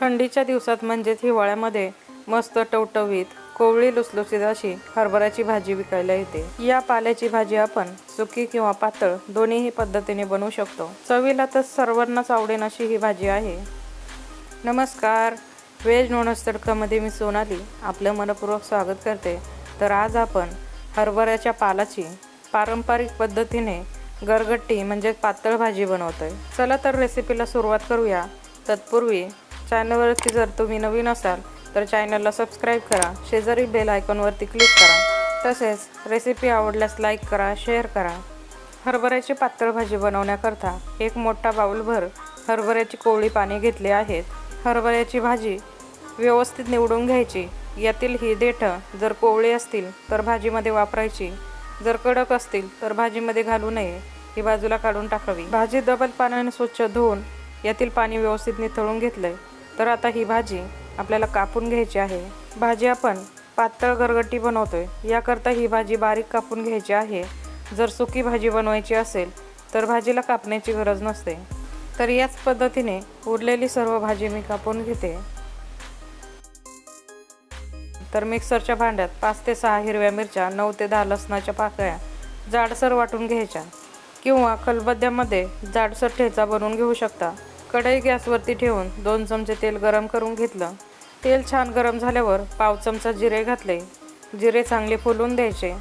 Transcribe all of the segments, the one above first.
थंडीच्या दिवसात म्हणजेच हिवाळ्यामध्ये मस्त टवटवीत कोवळी लुसलुसीत अशी हरभऱ्याची भाजी विकायला येते. या पाल्याची भाजी आपण सुकी किंवा पातळ दोन्हीही पद्धतीने बनवू शकतो. चवीला तर सर्वांनाच आवडेन अशी ही भाजी आहे. नमस्कार. व्हेज नॉनव्हेज तडकामध्ये मी सोनाली. आपलं मनपूर्वक स्वागत करते. तर आज आपण हरभऱ्याच्या पालाची पारंपरिक पद्धतीने गरगट्टी म्हणजे पातळ भाजी बनवतोय. चला तर रेसिपीला सुरुवात करूया. तत्पूर्वी चॅनलवरती जर तुम्ही नवीन असाल तर चॅनलला सबस्क्राईब करा शेजारी बेल आयकॉनवरती क्लिक करा तसेच रेसिपी आवडल्यास लाईक करा शेअर करा. हरभऱ्याची पातळ भाजी बनवण्याकरता एक मोठा बाउलभर हरभऱ्याची कोवळी पाने घेतली आहेत. हरभऱ्याची भाजी व्यवस्थित निवडून घ्यायची. यातील ही देठं जर कोवळी असतील तर भाजीमध्ये वापरायची. जर कडक असतील तर भाजीमध्ये घालू नये. ही बाजूला काढून टाकावी. भाजी डबल पाण्याने स्वच्छ धुवून यातील पाणी व्यवस्थित निथळून आहे तर आता ही भाजी आपल्याला कापून घ्यायची आहे. भाजी आपण पातळ गरगट्टी बनवतो आहे याकरता ही भाजी बारीक कापून घ्यायची आहे. जर सुकी भाजी बनवायची असेल तर भाजीला कापण्याची गरज नसते. तर याच पद्धतीने उरलेली सर्व भाजी मी कापून घेते. तर मिक्सरच्या भांड्यात पाच ते सहा हिरव्या मिरच्या नऊ ते दहा लसणाच्या पाकळ्या जाडसर वाटून घ्यायच्या किंवा खलबद्द्यामध्ये जाडसर ठेचा बनवून घेऊ शकता. कढई गॅसवरती ठेवून दोन चमचे तेल गरम करून घेतलं. तेल छान गरम झाल्यावर पाव चमचा जिरे घातले. जिरे चांगले फुलून द्यायचे.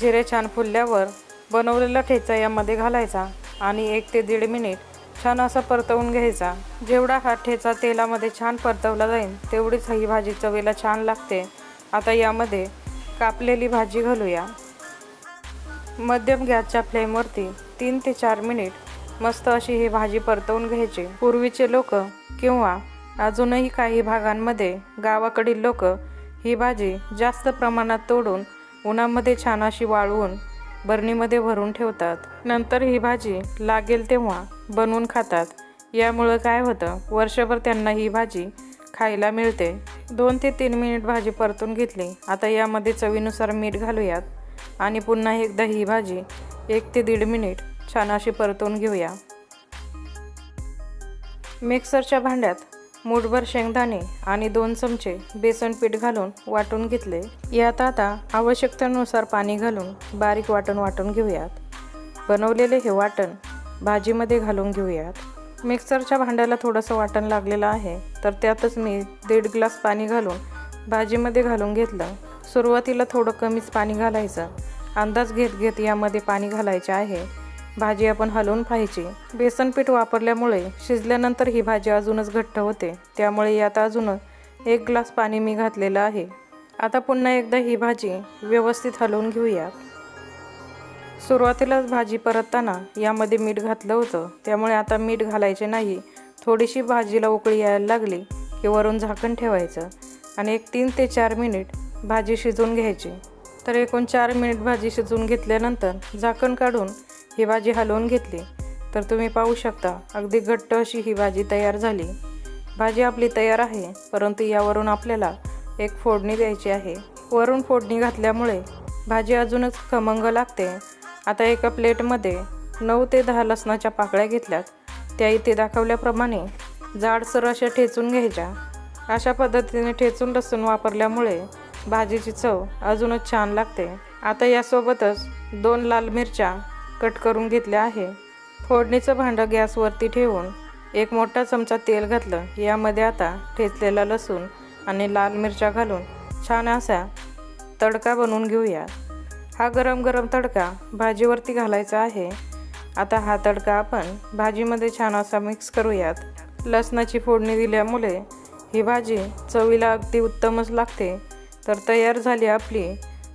जिरे छान फुलल्यावर बनवलेला ठेचा यामध्ये घालायचा आणि एक ते दीड मिनिट छान असा परतवून घ्यायचा. जेवढा हा ठेचा तेलामध्ये छान परतवला जाईल तेवढीच ही भाजी चवीला छान लागते. आता यामध्ये कापलेली भाजी घालूया. मध्यम गॅसच्या फ्लेमवरती तीन ते चार मिनिट मस्त अशी ही भाजी परतवून घ्यायची. पूर्वीचे लोक किंवा अजूनही काही भागांमध्ये गावाकडील लोक ही भाजी जास्त प्रमाणात तोडून उन्हामध्ये छान अशी वाळवून बरणीमध्ये भरून ठेवतात. नंतर ही भाजी लागेल तेव्हा बनवून खातात. यामुळं काय होतं वर्षभर त्यांना ही भाजी खायला मिळते. दोन ते तीन मिनिट भाजी परतून घेतली. आता यामध्ये चवीनुसार मीठ घालूयात आणि पुन्हा एकदा ही भाजी एक ते दीड मिनिट छान अशी परतून घेऊया. मिक्सरच्या भांड्यात मूठभर शेंगदाणे आणि दोन चमचे बेसन पीठ घालून वाटून घेतले. यात आता आवश्यकतेनुसार पाणी घालून बारीक वाटण वाटून घेऊयात. बनवलेले हे वाटण भाजीमध्ये घालून घेऊयात. मिक्सरच्या भांड्याला थोडंसं वाटण लागलेलं आहे तर त्यातच मी दीड ग्लास पाणी घालून भाजीमध्ये घालून घेतलं. सुरुवातीला थोडं कमीच पाणी घालायचं. अंदाज घेत घेत यामध्ये पाणी घालायचे आहे. भाजी आपण हलवून पाहायची बेसन पीठ वापरल्यामुळे शिजल्यानंतर ही भाजी अजूनच घट्ट होते. त्यामुळे यात अजून एक ग्लास पाणी मी घातलेलं आहे. आता पुन्हा एकदा ही भाजी व्यवस्थित हलवून घेऊया. सुरुवातीलाच भाजी परतताना यामध्ये मीठ घातलं होतं. त्यामुळे आता मीठ घालायचे नाही. थोडीशी भाजीला उकळी यायला लागली की वरून झाकण ठेवायचं आणि एक तीन ते चार मिनिट भाजी शिजवून घ्यायची. तर एकूण चार मिनिट भाजी शिजवून घेतल्यानंतर झाकण काढून ही भाजी हलवून घेतली तर तुम्ही पाहू शकता अगदी घट्ट अशी ही भाजी तयार झाली. भाजी आपली तयार आहे परंतु यावरून आपल्याला एक फोडणी द्यायची आहे. वरून फोडणी घातल्यामुळे भाजी अजूनच खमंग लागते. आता एका प्लेटमध्ये नऊ ते दहा लसणाच्या पाकळ्या घेतल्यात. त्या इथे दाखवल्याप्रमाणे जाडसर अशा ठेचून घ्यायच्या. अशा पद्धतीने ठेचून लसूण वापरल्यामुळे भाजीची चव अजूनच छान लागते. आता यासोबतच दोन लाल मिरच्या कट करून घेतले आहे. फोडणीचं भांडं गॅसवरती ठेवून एक मोठा चमचा तेल घातलं. यामध्ये आता ठेचलेला लसूण आणि लाल मिरच्या घालून छान असा तडका बनवून घेऊया. हा गरम गरम तडका भाजीवरती घालायचा आहे. आता हा तडका आपण भाजीमध्ये छान असा मिक्स करूयात. लसणाची फोडणी दिल्यामुळे ही भाजी चवीला अगदी उत्तमच लागते. तर तयार झाली आपली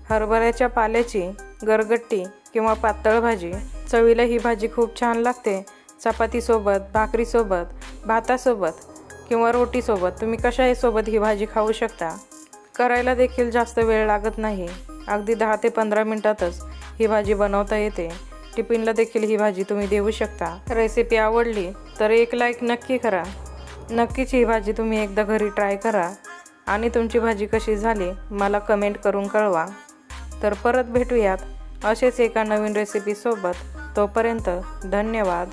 हरभऱ्याच्या पाल्याची गरगट्टी किंवा पातळ भाजी. चवीला ही भाजी खूप छान लागते. चपातीसोबत भाकरीसोबत भातासोबत किंवा रोटीसोबत तुम्ही कशाही सोबत ही भाजी खाऊ शकता. करायला देखील जास्त वेळ लागत नाही. अगदी दहा ते पंधरा मिनटातच ही भाजी बनवता येते. टिफिनला देखील ही भाजी तुम्ही देऊ शकता. रेसिपी आवडली तर एक लाईक नक्की करा. नक्कीच ही भाजी तुम्ही एकदा घरी ट्राय करा. आणि तुमची भाजी कशी झाली मला कमेंट करून कळवा. तर परत भेटूयात असेच एका नवीन रेसिपीसोबत तोपर्यंत धन्यवाद.